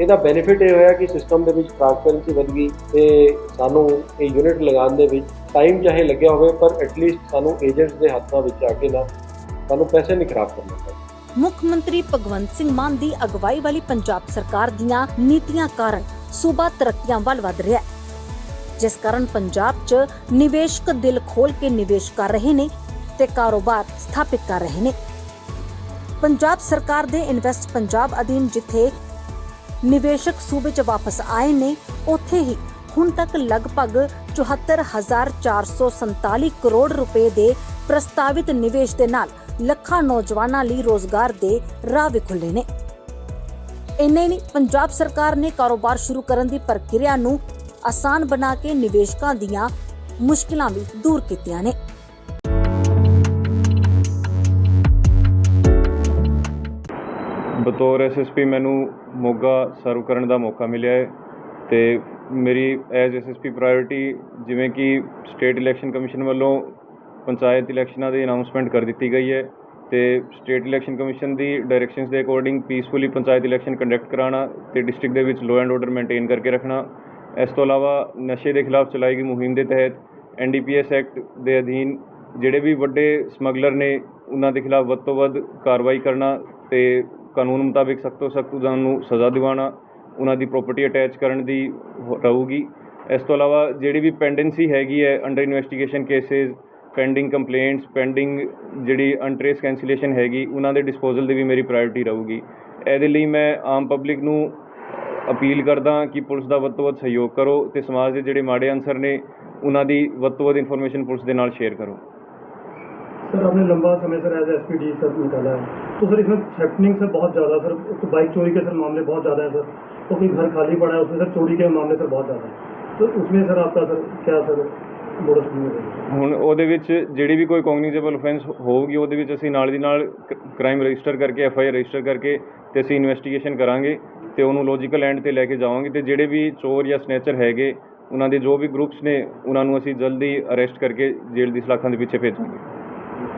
ਇਹਦਾ ਬੈਨੀਫਿਟ ਇਹ ਹੋਇਆ ਕਿ ਸਿਸਟਮ ਦੇ ਵਿੱਚ ਟ੍ਰਾਂਸਪੇਰੈਂਸੀ ਵਧ ਗਈ ਤੇ ਸਾਨੂੰ ਇਹ ਯੂਨਿਟ ਲਗਾਉਣ ਦੇ ਵਿੱਚ ਟਾਈਮ ਚਾਹੇ ਲੱਗਿਆ ਹੋਵੇ, ਪਰ ਐਟਲੀਸਟ ਸਾਨੂੰ ਏਜੰਟਸ ਦੇ ਹੱਥਾਂ ਵਿੱਚ ਆ ਕੇ ਨਾ ਸਾਨੂੰ ਪੈਸੇ ਨਹੀਂ ਖਰਾਬ ਕਰਨੇ ਪਏ ਮੁੱਖ ਮੰਤਰੀ ਭਗਵੰਤ ਸਿੰਘ ਮਾਨ ਦੀ ਅਗਵਾਈ ਵਾਲੀ ਪੰਜਾਬ ਸਰਕਾਰ ਦੀਆਂ ਨੀਤੀਆਂ ਕਾਰਨ ਸੂਬਾ ਤਰੱਕੀਆਂ ਵੱਲ ਵਧ ਰਿਹਾ ਹੈ। ਜਿਸ ਕਾਰਨ ਪੰਜਾਬ 'ਚ ਨਿਵੇਸ਼ਕ ਦਿਲ ਖੋਲ ਕੇ ਨਿਵੇਸ਼ ਕਰ ਰਹੇ ਨੇ ਤੇ ਕਾਰੋਬਾਰ ਸਥਾਪਿਤ ਕਰ ਰਹੇ ਨੇ। ਪੰਜਾਬ ਸਰਕਾਰ ਦੇ ਇਨਵੈਸਟ ਪੰਜਾਬ ਅਧੀਨ ਜਿੱਥੇ ਨਿਵੇਸ਼ਕ ਸੂਬੇ 'ਚ ਵਾਪਸ ਆਏ ਨੇ। ਉੱਥੇ ਹੀ ਹੁਣ ਤੱਕ ਲਗਭਗ 74447 ਕਰੋੜ ਰੁਪਏ ਦੇ ਪ੍ਰਸਤਾਵਿਤ ਨਿਵੇਸ਼ ਦੇ ਨਾਲ ਲੱਖਾਂ ਨੌਜਵਾਨਾਂ ਲਈ ਰੋਜ਼ਗਾਰ ਦੇ ਰਾਹ ਵੀ ਖੁੱਲੇ ਨੇ। ਇੰਨੇ ਨਹੀਂ, ਪੰਜਾਬ ਸਰਕਾਰ ਨੇ ਕਾਰੋਬਾਰ ਸ਼ੁਰੂ ਕਰਨ ਦੀ ਪ੍ਰਕਿਰਿਆ ਨੂੰ ਆਸਾਨ ਬਣਾ ਕੇ ਨਿਵੇਸ਼ਕਾਂ ਦੀਆਂ ਮੁਸ਼ਕਲਾਂ ਵੀ ਦੂਰ ਕੀਤੀਆਂ ਨੇ। ਬਤੌਰ ਐਸਐਸਪੀ ਮੈਨੂੰ ਮੋਗਾ ਸਰਵ ਕਰਨ ਦਾ ਮੌਕਾ ਮਿਲਿਆ ਹੈ ਤੇ ਮੇਰੀ ਐਜ਼ ਐਸਐਸਪੀ ਪ੍ਰਾਇੋਰਟੀ ਜਿਵੇਂ ਕਿ ਸਟੇਟ ਇਲੈਕਸ਼ਨ ਕਮਿਸ਼ਨ ਵੱਲੋਂ ਪੰਚਾਇਤ ਇਲੈਕਸ਼ਨਾਂ ਦੀ ਅਨਾਉਂਸਮੈਂਟ ਕਰ ਦਿੱਤੀ ਗਈ ਹੈ ਤੇ ਸਟੇਟ ਇਲੈਕਸ਼ਨ ਕਮਿਸ਼ਨ ਦੀ ਡਾਇਰੈਕਸ਼ਨਸ ਦੇ according peacefully panchayat election conduct ਕਰਾਉਣਾ ਤੇ ਡਿਸਟ੍ਰਿਕਟ ਦੇ ਵਿੱਚ ਲਾਅ ਐਂਡ ਆਰਡਰ ਮੇਨਟੇਨ ਕਰਕੇ ਰੱਖਣਾ, ਇਸ ਤੋਂ ਇਲਾਵਾ ਨਸ਼ੇ ਦੇ ਖਿਲਾਫ ਚਲਾਈ ਗਈ ਮੁਹਿੰਮ ਦੇ ਤਹਿਤ ਐਨਡੀਪੀਐਸ ਐਕਟ ਦੇ ਅਧੀਨ ਜਿਹੜੇ ਵੀ ਵੱਡੇ ਸਮਗਲਰ ਨੇ, ਉਹਨਾਂ ਦੇ ਖਿਲਾਫ ਵੱਧ ਤੋਂ ਵੱਧ ਕਾਰਵਾਈ ਕਰਨਾ ਤੇ ਕਾਨੂੰਨ ਮੁਤਾਬਿਕ ਸਖਤ ਤੋਂ ਸਖਤ ਉਹਨਾਂ ਨੂੰ ਸਜ਼ਾ ਦਿਵਾਉਣਾ, ਉਹਨਾਂ ਦੀ ਪ੍ਰਾਪਰਟੀ ਅਟੈਚ ਕਰਨ ਦੀ ਹੋ- ਰਹੂਗੀ। ਇਸ ਤੋਂ ਇਲਾਵਾ ਜਿਹੜੀ ਵੀ ਪੈਂਡੈਂਸੀ ਹੈਗੀ ਹੈ under investigation cases pending complaints pending ਜਿਹੜੀ ਅਨਟ੍ਰੇਸ ਕੈਂਸਲੇਸ਼ਨ ਹੈਗੀ, ਉਹਨਾਂ ਦੇ ਡਿਸਪੋਜ਼ਲ ਦੀ ਵੀ ਮੇਰੀ ਪ੍ਰਾਇੋਰਟੀ ਰਹੂਗੀ। ਇਹਦੇ ਲਈ ਮੈਂ ਆਮ ਪਬਲਿਕ ਨੂੰ ਅਪੀਲ ਕਰਦਾ ਕਿ ਪੁਲਿਸ ਦਾ ਵੱਧ ਤੋਂ ਵੱਧ ਸਹਿਯੋਗ ਕਰੋ ਤੇ ਸਮਾਜ ਦੇ ਜਿਹੜੇ ਮਾੜੇ ਅਨਸਰ ਨੇ, ਉਹਨਾਂ ਦੀ ਵੱਧ ਤੋਂ ਵੱਧ ਇਨਫੋਰਮੇਸ਼ਨ ਪੁਲਿਸ ਦੇ ਨਾਲ ਸ਼ੇਅਰ ਕਰੋ। सर आपने लंबा समय सर एज एस सर निकाला है तो सर इसमें थ्रेटनिंग सर बहुत ज़्यादा सर तो बाइक चोरी के सर मामले बहुत ज़्यादा हैं सर तो कोई घर खाली पड़ा है उसमें सर चोरी के मामले सर बहुत ज़्यादा हैं तो उसमें सर आपका सर क्या सर मोडस ਹੁਣ ਉਹਦੇ ਵਿੱਚ ਜਿਹੜੀ ਵੀ ਕੋਈ ਕੋਗਨੀਜੇਬਲ ਅਫੈਂਸ ਹੋਊਗੀ ਉਹਦੇ ਵਿੱਚ ਅਸੀਂ ਨਾਲ ਦੀ ਨਾਲ ਕ੍ਰਾਈਮ ਰਜਿਸਟਰ ਕਰਕੇ ਐਫ ਆਈ ਆਰ ਰਜਿਸਟਰ ਕਰਕੇ ਤੇ ਅਸੀਂ ਇਨਵੈਸਟੀਗੇਸ਼ਨ ਕਰਾਂਗੇ ਤੇ ਉਹਨੂੰ ਲੌਜੀਕਲ ਐਂਡ ਤੇ ਲੈ ਕੇ ਜਾਵਾਂਗੇ ਤੇ ਜਿਹੜੇ ਵੀ ਚੋਰ ਜਾਂ ਸਨੈਚਰ ਹੈਗੇ ਉਹਨਾਂ ਦੇ ਜੋ ਵੀ ਗਰੁੱਪਸ ਨੇ ਉਹਨਾਂ ਨੂੰ ਅਸੀਂ ਜਲਦੀ ਅਰੈਸਟ ਕਰਕੇ ਜੇਲ੍ਹ ਦੀ ਸਲਾਖਾਂ ਦੇ ਪਿੱਛੇ ਭੇਜਾਂਗੇ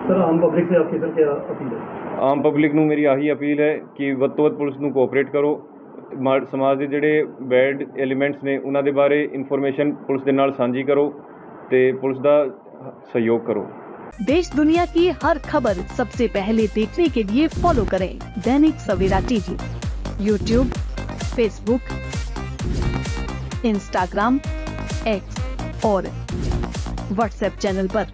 सर आम पब्लिक से आपकी सर क्या अपील है ਆਮ ਪਬਲਿਕ ਨੂੰ ਮੇਰੀ ਆਹੀ ਅਪੀਲ ਹੈ ਕਿ ਵੱਧ ਤੋਂ ਵੱਧ ਪੁਲਿਸ ਨੂੰ ਕੋਆਪਰੇਟ ਕਰੋ ਮਾ- ਸਮਾਜ ਦੇ ਜਿਹੜੇ ਬੈਡ ਐਲੀਮੈਂਟਸ ਨੇ ਉਹਨਾਂ ਦੇ ਬਾਰੇ ਇਨਫੋਰਮੇਸ਼ਨ ਪੁਲਿਸ ਦੇ ਨਾਲ ਸਾਂਝੀ ਕਰੋ ਤੇ ਪੁਲਿਸ ਦਾ ਸਹਿਯੋਗ ਕਰੋ देश दुनिया की हर खबर सबसे पहले देखने के लिए फॉलो करें Dainik Savera TV YouTube Facebook Instagram X और व्हाट्सएप चैनल पर।